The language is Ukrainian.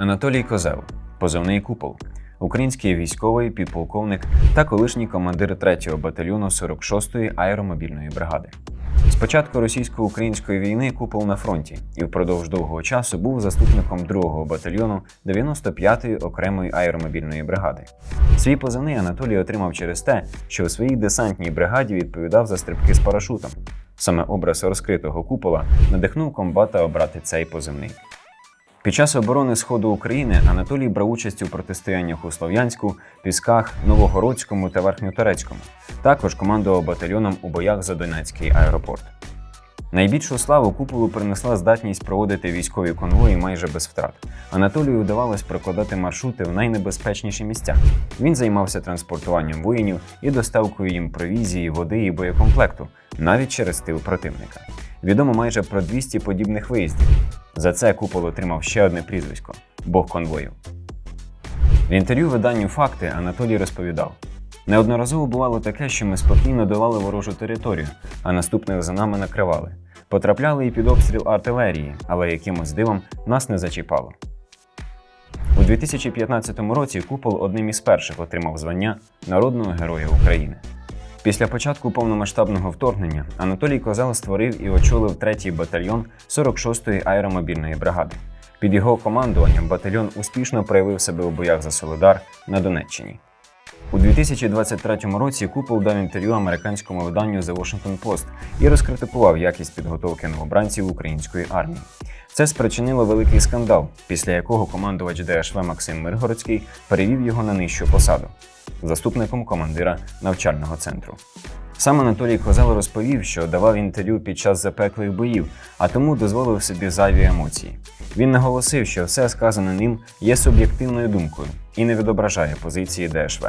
Анатолій Козел, позивний купол, український військовий підполковник та колишній командир 3-го батальйону 46-ї аеромобільної бригади. З початку російсько-української війни купол на фронті і впродовж довгого часу був заступником 2-го батальйону 95-ї окремої аеромобільної бригади. Свій позивний Анатолій отримав через те, що у своїй десантній бригаді відповідав за стрибки з парашутом. Саме образ розкритого купола надихнув комбата обрати цей позивний. Під час оборони Сходу України Анатолій брав участь у протистояннях у Слов'янську, Пісках, Новогородському та Верхньоторецькому. Також командував батальйоном у боях за Донецький аеропорт. Найбільшу славу куполу принесла здатність проводити військові конвої майже без втрат. Анатолію вдавалось прокладати маршрути в найнебезпечніші місця. Він займався транспортуванням воїнів і доставкою їм провізії, води і боєкомплекту, навіть через тил противника. Відомо майже про 200 подібних виїздів. За це купол отримав ще одне прізвисько Бог конвою. В інтерв'ю виданню Факти Анатолій розповідав: неодноразово бувало таке, що ми спокійно давали ворожу територію, а наступних за нами накривали. Потрапляли і під обстріл артилерії, але якимось дивом нас не зачіпало. У 2015 році купол одним із перших отримав звання Народного Героя України. Після початку повномасштабного вторгнення Анатолій Козел створив і очолив 3-й батальйон 46-ї аеромобільної бригади. Під його командуванням батальйон успішно проявив себе у боях за Солидар на Донеччині. У 2023 році Купол дав інтерв'ю американському виданню The Washington Post і розкритикував якість підготовки новобранців української армії. Це спричинило великий скандал, після якого командувач ДШВ Максим Миргородський перевів його на нижчу посаду заступником командира навчального центру. Сам Анатолій Козел розповів, що давав інтерв'ю під час запеклих боїв, а тому дозволив собі зайві емоції. Він наголосив, що все сказане ним є суб'єктивною думкою і не відображає позиції ДШВ.